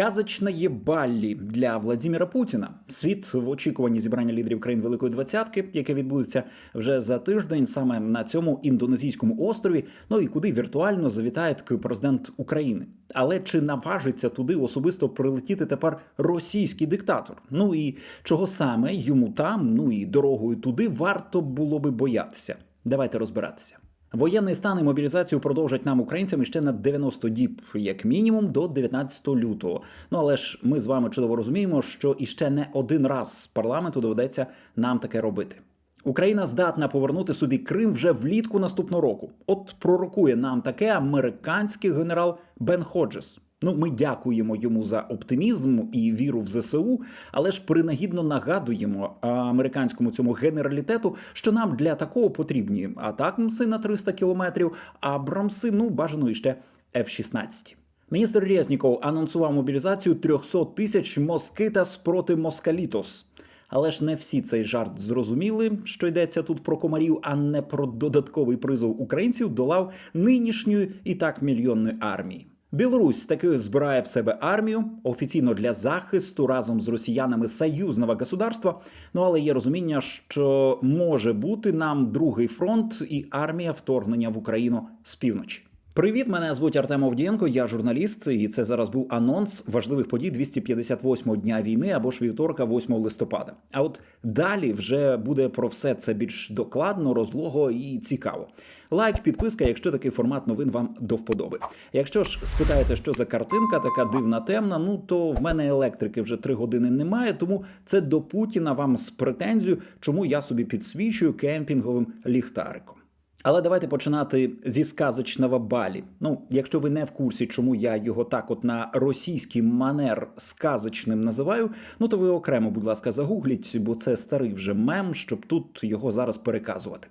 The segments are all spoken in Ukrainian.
Сказочне Баллі для Владимира Путіна. Світ в очікуванні зібрання лідерів країн Великої Двадцятки, яке відбудеться вже за тиждень, саме на цьому індонезійському острові. Ну і куди віртуально завітає президент України. Але чи наважиться туди особисто прилетіти тепер російський диктатор? Ну і чого саме йому там, ну і дорогою туди варто було би боятися? Давайте розбиратися. Воєнний стан і мобілізацію продовжать нам українцям ще на 90 діб, як мінімум, до 19 лютого. Ну але ж ми з вами чудово розуміємо, що іще не один раз парламенту доведеться нам таке робити. Україна здатна повернути собі Крим вже влітку наступного року. От пророкує нам таке американський генерал Бен Ходжес. Ну, ми дякуємо йому за оптимізм і віру в ЗСУ, але ж принагідно нагадуємо американському цьому генералітету, що нам для такого потрібні атакмси на 300 кілометрів, а брамси, ну бажано іще F-16. Міністр Резніков анонсував мобілізацію 300 тисяч москитас проти москалітос. Але ж не всі цей жарт зрозуміли, що йдеться тут про комарів, а не про додатковий призов українців до лав нинішньої і так мільйонної армії. Білорусь таки збирає в себе армію офіційно для захисту разом з росіянами союзного государства. Ну але є розуміння, що може бути нам другий фронт і армія вторгнення в Україну з півночі. Привіт, мене звуть Артем Овдієнко, я журналіст, і це зараз був анонс важливих подій 258-го дня війни або ж вівторка, 8 листопада. А от далі вже буде про все це більш докладно, розлого і цікаво. Лайк, підписка, якщо такий формат новин вам до вподоби. Якщо ж спитаєте, що за картинка, така дивна темна, ну то в мене електрики вже три години немає, тому це до Путіна вам з претензією, чому я собі підсвічую кемпінговим ліхтариком. Але давайте починати зі сказочного балі. Ну, якщо ви не в курсі, чому я його так, от на російський манер сказочним називаю, ну то ви окремо, будь ласка, загугліть, бо це старий вже мем, щоб тут його зараз переказувати.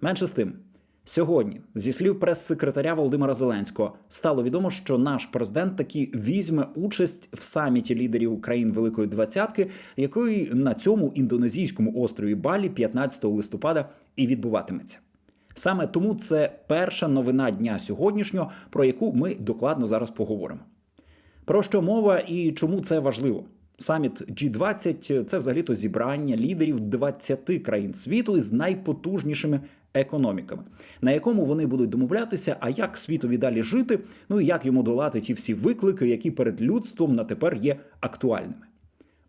Менше з тим. Сьогодні, зі слів прес-секретаря Володимира Зеленського, стало відомо, що наш президент таки візьме участь в саміті лідерів країн Великої Двадцятки, який на цьому індонезійському острові Балі 15 листопада і відбуватиметься. Саме тому це перша новина дня сьогоднішнього, про яку ми докладно зараз поговоримо. Про що мова і чому це важливо? Саміт G20 – це взагалі-то зібрання лідерів 20 країн світу із найпотужнішими економіками, на якому вони будуть домовлятися, а як світові далі жити, ну і як йому долати ті всі виклики, які перед людством на тепер є актуальними.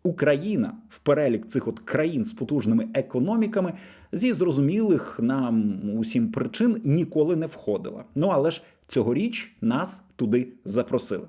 Україна в перелік цих от країн з потужними економіками зі зрозумілих нам усім причин ніколи не входила. Ну але ж цьогоріч нас туди запросили.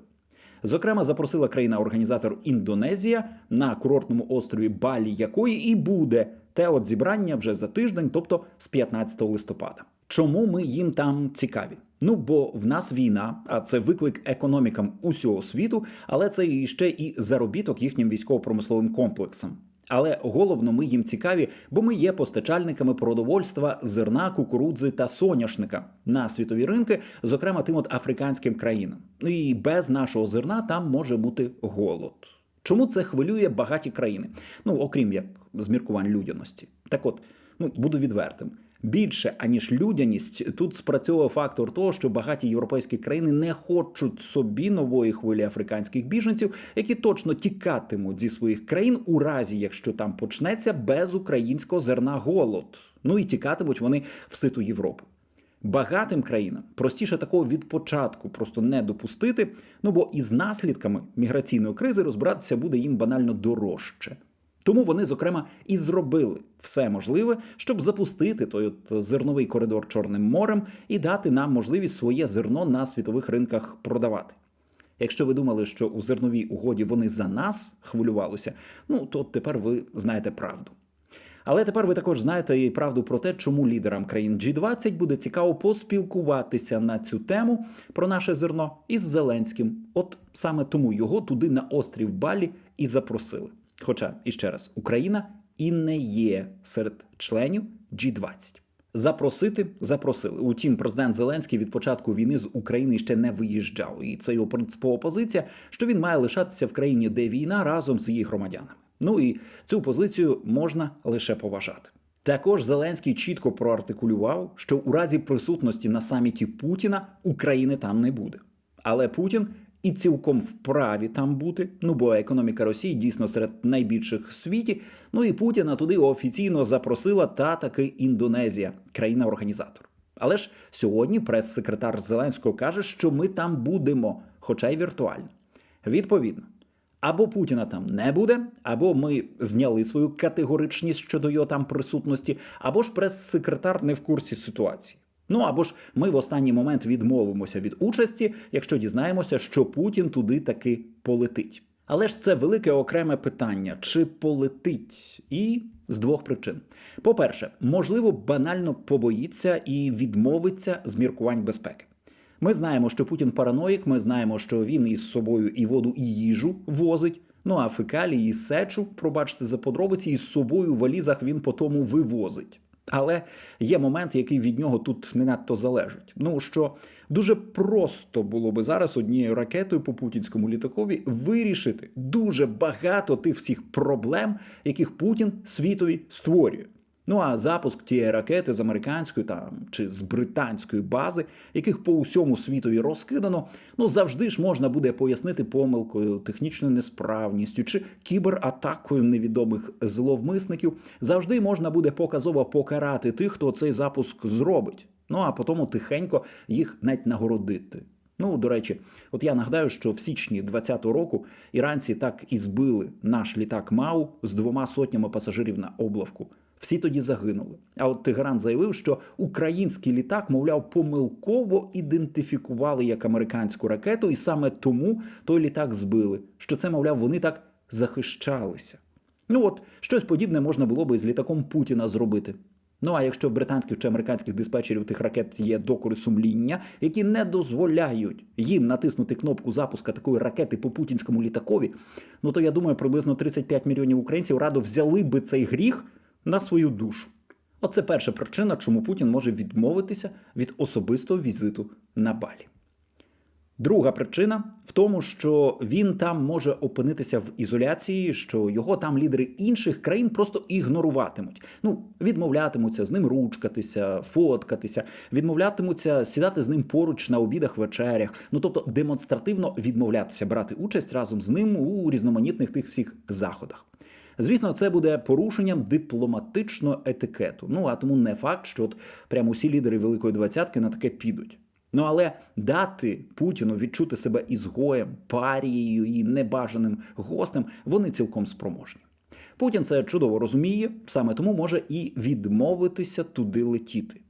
Зокрема, запросила країна-організатор Індонезія на курортному острові Балі, якої і буде те от зібрання вже за тиждень, тобто з 15 листопада. Чому ми їм там цікаві? Ну бо в нас війна, а це виклик економікам усього світу, але це і ще і заробіток їхнім військово-промисловим комплексам. Але головно, ми їм цікаві, бо ми є постачальниками продовольства, зерна, кукурудзи та соняшника на світові ринки, зокрема тим от африканським країнам. Ну і без нашого зерна там може бути голод. Чому це хвилює багаті країни? Ну окрім як зміркувань людяності. Так от, ну буду відвертим. Більше аніж людяність, тут спрацьовує фактор того, що багаті європейські країни не хочуть собі нової хвилі африканських біженців, які точно тікатимуть зі своїх країн у разі, якщо там почнеться без українського зерна голод. Ну і тікатимуть вони в ситу Європу. Багатим країнам простіше такого від початку просто не допустити. Ну бо із наслідками міграційної кризи розбиратися буде їм банально дорожче. Тому вони, зокрема, і зробили все можливе, щоб запустити той от зерновий коридор Чорним морем і дати нам можливість своє зерно на світових ринках продавати. Якщо ви думали, що у зерновій угоді вони за нас хвилювалися, ну то тепер ви знаєте правду. Але тепер ви також знаєте і правду про те, чому лідерам країн G20 буде цікаво поспілкуватися на цю тему про наше зерно із Зеленським. От саме тому його туди на острів Балі і запросили. Хоча іще раз, Україна і не є серед членів G20. Запросити запросили. Утім, президент Зеленський від початку війни з України ще не виїжджав, і це його принципова позиція, що він має лишатися в країні, де війна разом з її громадянами. Ну і цю позицію можна лише поважати. Також Зеленський чітко проартикулював, що у разі присутності на саміті Путіна України там не буде. Але Путін і цілком вправі там бути. Ну бо економіка Росії дійсно серед найбільших в світі. Ну і Путіна туди офіційно запросила та таки Індонезія, країна-організатор. Але ж сьогодні прес-секретар Зеленського каже, що ми там будемо, хоча й віртуально. Відповідно, або Путіна там не буде, або ми зняли свою категоричність щодо його там присутності, або ж прес-секретар не в курсі ситуації. Ну або ж ми в останній момент відмовимося від участі, якщо дізнаємося, що Путін туди таки полетить. Але ж це велике окреме питання: чи полетить? І з двох причин: по-перше, можливо, банально побоїться і відмовиться з міркувань безпеки. Ми знаємо, що Путін параноїк. Ми знаємо, що він із собою і воду, і їжу возить. Ну а фекалії і сечу, пробачте за подробиці, із собою в валізах він по тому вивозить. Але є момент, який від нього тут не надто залежить. Ну що дуже просто було би зараз однією ракетою по путінському літакові вирішити дуже багато тих всіх проблем, яких Путін світові створює. Ну а запуск тієї ракети з американської там чи з британської бази, яких по усьому світові розкидано, ну завжди ж можна буде пояснити помилкою, технічною несправністю чи кібератакою невідомих зловмисників. Завжди можна буде показово покарати тих, хто цей запуск зробить. Ну а потім тихенько їх навіть нагородити. Ну, до речі, от я нагадаю, що в січні 2020 року іранці так і збили наш літак МАУ з двома сотнями пасажирів на облавку. Всі тоді загинули. А от Тегеран заявив, що український літак, мовляв, помилково ідентифікували як американську ракету, і саме тому той літак збили. Що це, мовляв, вони так захищалися. Ну от щось подібне можна було би з літаком Путіна зробити. Ну а якщо в британських чи американських диспетчерів тих ракет є докори сумління, які не дозволяють їм натиснути кнопку запуска такої ракети по путінському літакові, ну то я думаю, приблизно 35 мільйонів українців радо взяли би цей гріх на свою душу. Оце перша причина, чому Путін може відмовитися від особистого візиту на Балі. Друга причина в тому, що він там може опинитися в ізоляції, що його там лідери інших країн просто ігноруватимуть. Ну, відмовлятимуться з ним ручкатися, фоткатися, відмовлятимуться сідати з ним поруч на обідах, вечерях. Ну тобто демонстративно відмовлятися брати участь разом з ним у різноманітних тих всіх заходах. Звісно, це буде порушенням дипломатичного етикету. Ну а тому не факт, що от прямо усі лідери Великої двадцятки на таке підуть. Ну але дати Путіну відчути себе ізгоєм, парією і небажаним гостем вони цілком спроможні. Путін це чудово розуміє, саме тому може і відмовитися туди летіти.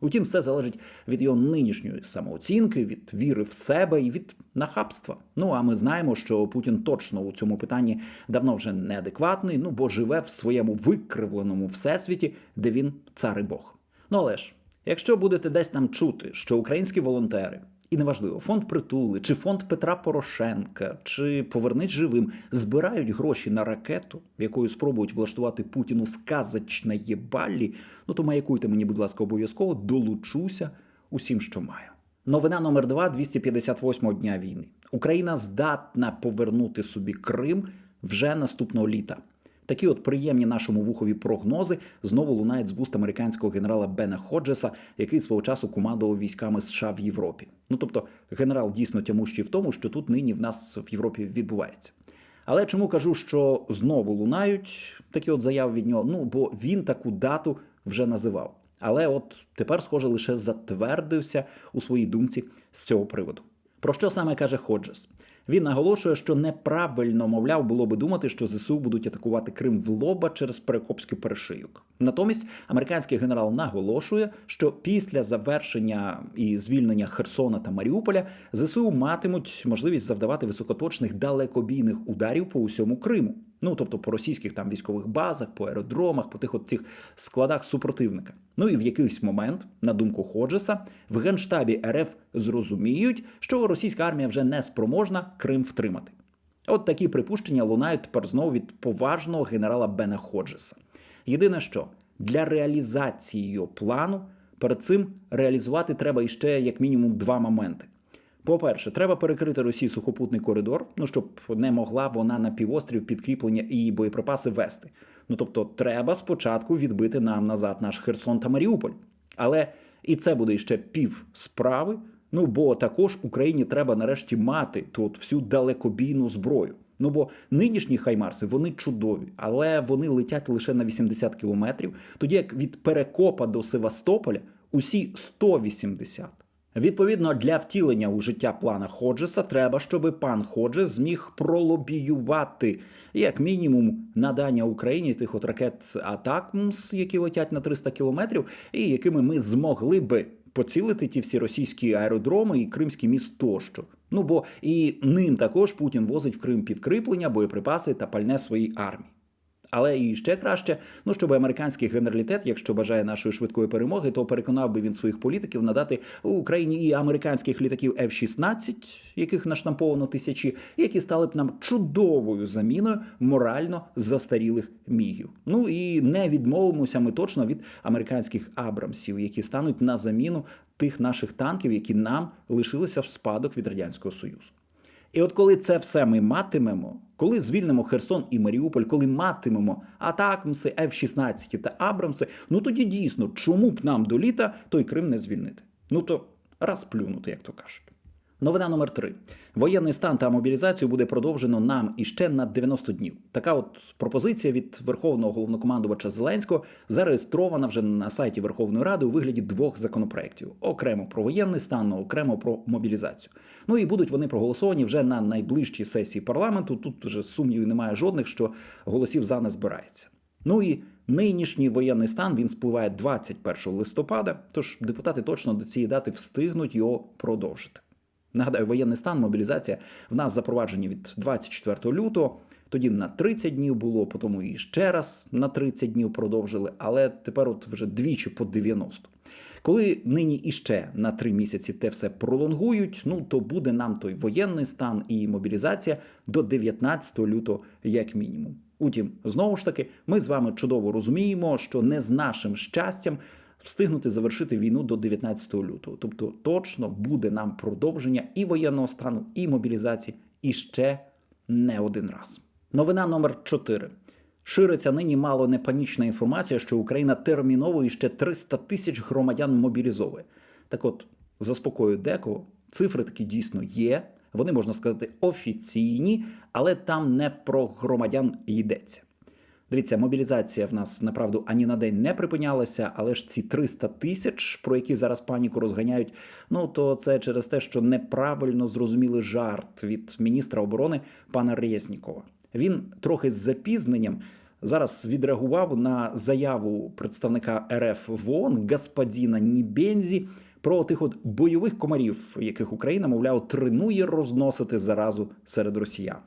Утім, все залежить від його нинішньої самооцінки, від віри в себе і від нахабства. Ну а ми знаємо, що Путін точно у цьому питанні давно вже неадекватний, ну бо живе в своєму викривленому всесвіті, де він цар і Бог. Ну але ж, якщо будете десь там чути, що українські волонтери. І неважливо, фонд притули, чи фонд Петра Порошенка, чи повернись живим збирають гроші на ракету, якою спробують влаштувати Путіну сказочне єбаллі, ну то маякуйте мені, будь ласка, обов'язково долучуся усім, що маю. Новина номер 2 258 дня війни. Україна здатна повернути собі Крим вже наступного літа. Такі от приємні нашому вухові прогнози знову лунають з вуст американського генерала Бена Ходжеса, який свого часу командував військами США в Європі. Ну тобто, генерал дійсно тямущий в тому, що тут нині в нас в Європі відбувається. Але чому кажу, що знову лунають такі от заяви від нього? Ну бо він таку дату вже називав. Але от тепер, схоже, лише затвердився у своїй думці з цього приводу. Про що саме каже Ходжес? Він наголошує, що неправильно, мовляв, було би думати, що ЗСУ будуть атакувати Крим в лоба через Перекопський перешийок. Натомість американський генерал наголошує, що після завершення і звільнення Херсона та Маріуполя ЗСУ матимуть можливість завдавати високоточних далекобійних ударів по усьому Криму. Ну тобто по російських там військових базах, по аеродромах, по тих от цих складах супротивника. Ну і в якийсь момент, на думку Ходжеса, в генштабі РФ зрозуміють, що російська армія вже не спроможна Крим втримати. От такі припущення лунають тепер знову від поважного генерала Бена Ходжеса. Єдине, що для реалізації його плану перед цим реалізувати треба іще як мінімум два моменти. По-перше, треба перекрити Росії сухопутний коридор, ну щоб не могла вона на півострів підкріплення і боєприпаси вести. Ну тобто, треба спочатку відбити нам назад наш Херсон та Маріуполь. Але і це буде ще пів справи, Ну бо також Україні треба нарешті мати тут всю далекобійну зброю. Ну бо нинішні хаймарси вони чудові, але вони летять лише на 80 кілометрів, тоді як від Перекопа до Севастополя усі 180. Відповідно, для втілення у життя плана Ходжеса треба, щоб пан Ходжес зміг пролобіювати як мінімум надання Україні тих от ракет Атакмс, які летять на 300 кілометрів, і якими ми змогли би поцілити ті всі російські аеродроми і Кримський міст тощо. Ну бо і ним також Путін возить в Крим підкріплення, боєприпаси та пальне своїй армії. Але і ще краще, ну щоб американський генералітет, якщо бажає нашої швидкої перемоги, то переконав би він своїх політиків надати Україні і американських літаків F-16, яких наштамповано тисячі, які стали б нам чудовою заміною морально застарілих мігів. Ну і не відмовимося ми точно від американських Абрамсів, які стануть на заміну тих наших танків, які нам лишилися в спадок від радянського союзу. І от коли це все ми матимемо, коли звільнимо Херсон і Маріуполь, коли матимемо Атакмси, F-16 та Абрамси, ну тоді дійсно, чому б нам до літа той Крим не звільнити? Ну то розплюнути, як то кажуть. Новина номер 3 Воєнний стан та мобілізацію буде продовжено нам іще на 90 днів. Така от пропозиція від Верховного головнокомандувача Зеленського зареєстрована вже на сайті Верховної Ради у вигляді двох законопроєктів: окремо про воєнний стан, окремо про мобілізацію. Ну і будуть вони проголосовані вже на найближчій сесії парламенту. Тут вже сумнівів немає жодних, що голосів за не збирається. Ну і нинішній воєнний стан він спливає 21 листопада. Тож депутати точно до цієї дати встигнуть його продовжити. Нагадаю, воєнний стан, мобілізація в нас запроваджені від 24 лютого. Тоді на 30 днів було, потім і ще раз на 30 днів продовжили, але тепер от вже двічі по 90. Коли нині іще на 3 місяці те все пролонгують, ну то буде нам той воєнний стан і мобілізація до 19 лютого, як мінімум. Утім, знову ж таки, ми з вами чудово розуміємо, що не з нашим щастям встигнути завершити війну до 19 лютого. Тобто, точно буде нам продовження і воєнного стану, і мобілізації і ще не один раз. Новина номер 4. Шириться нині мало не панічна інформація, що Україна терміново ще 300 тисяч громадян мобілізовує. Так от, заспокою декого, цифри такі дійсно є. Вони можна сказати офіційні, але там не про громадян йдеться. Дивіться, мобілізація в нас направду ані на день не припинялася, але ж ці 300 тисяч, про які зараз паніку розганяють, ну то це через те, що неправильно зрозуміли жарт від міністра оборони пана Резнікова. Він трохи з запізненням зараз відреагував на заяву представника РФ в ООН господіна Нібензі про тих от бойових комарів, яких Україна, мовляв, тренує розносити заразу серед росіян.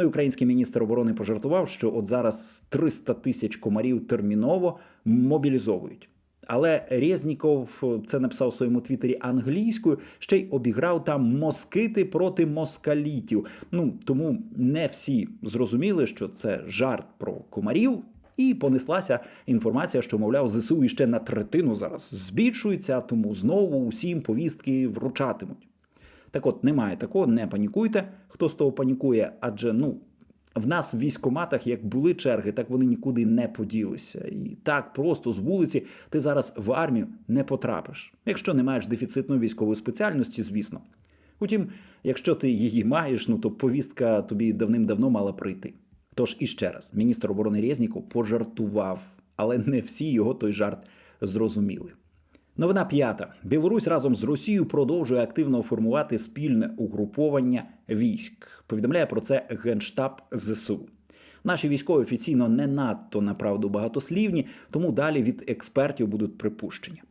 Ну і український міністр оборони пожартував, що от зараз 300 тисяч комарів терміново мобілізовують. Але Резніков це написав у своєму твіттері англійською, ще й обіграв там москити проти москалітів. Ну тому не всі зрозуміли, що це жарт про комарів. І понеслася інформація, що, мовляв, ЗСУ іще на третину зараз збільшується, тому знову усім повістки вручатимуть. Так от, немає такого, не панікуйте. Хто з того панікує? Адже ну. В нас в військоматах як були черги, так вони нікуди не поділися. І так просто з вулиці ти зараз в армію не потрапиш, якщо не маєш дефіцитної військової спеціальності, звісно. Утім, якщо ти її маєш, ну то повістка тобі давним-давно мала прийти. Тож іще раз, міністр оборони Резніков пожартував, але не всі його той жарт зрозуміли. Новина п'ята. Білорусь разом з Росією продовжує активно формувати спільне угруповання військ. Повідомляє про це Генштаб ЗСУ. Наші військові офіційно не надто направду багатослівні, тому далі від експертів будуть припущення.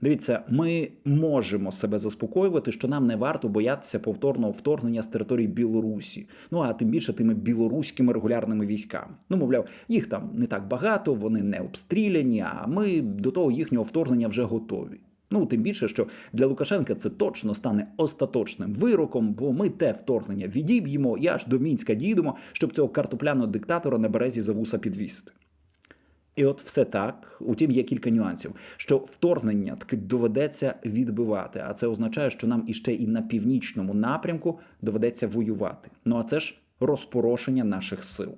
Дивіться, ми можемо себе заспокоювати, що нам не варто боятися повторного вторгнення з території Білорусі. Ну а тим більше тими білоруськими регулярними військами. Ну, мовляв, їх там не так багато, вони не обстріляні. А ми до того їхнього вторгнення вже готові. Ну, тим більше, що для Лукашенка це точно стане остаточним вироком, бо ми те вторгнення відіб'ємо і аж до мінська дійдемо, щоб цього картопляного диктатора на березі за вуса підвісити. І от все так. Утім, є кілька нюансів, що вторгнення таки доведеться відбивати, а це означає, що нам іще і на північному напрямку доведеться воювати. Ну а це ж розпорошення наших сил.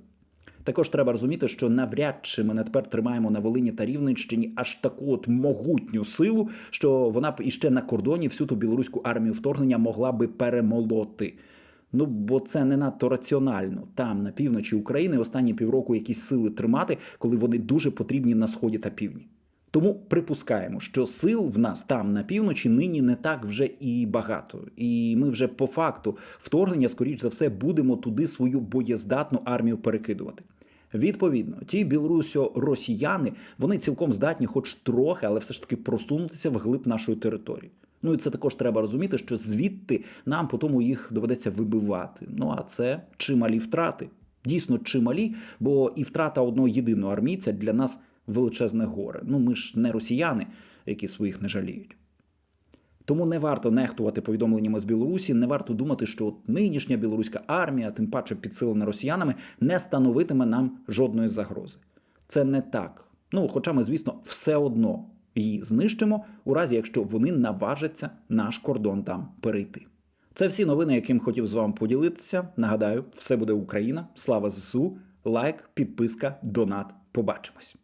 Також треба розуміти, що навряд чи ми не тепер тримаємо на Волині та Рівненщині аж таку от могутню силу, що вона б іще на кордоні всю ту білоруську армію вторгнення могла би перемолоти. Ну, бо це не надто раціонально. Там, на півночі України, останні півроку якісь сили тримати, коли вони дуже потрібні на сході та півдні. Тому припускаємо, що сил в нас там на півночі нині не так вже і багато. І ми вже по факту вторгнення, скоріш за все, будемо туди свою боєздатну армію перекидувати. Відповідно, ті білорусо-росіяни вони цілком здатні, хоч трохи, але все ж таки просунутися вглиб нашої території. Ну і це також треба розуміти, що звідти нам по тому їх доведеться вибивати. Ну а це чималі втрати. Дійсно чималі, бо і втрата одного єдиного армійця для нас величезне горе. Ну ми ж не росіяни, які своїх не жаліють. Тому не варто нехтувати повідомленнями з Білорусі, не варто думати, що от нинішня білоруська армія, тим паче підсилена росіянами, не становитиме нам жодної загрози. Це не так. Ну, хоча ми, звісно, все одно її знищимо, у разі якщо вони наважаться наш кордон там перейти. Це всі новини, яким хотів з вами поділитися. Нагадаю, все буде Україна. Слава ЗСУ, лайк, підписка, донат. Побачимось.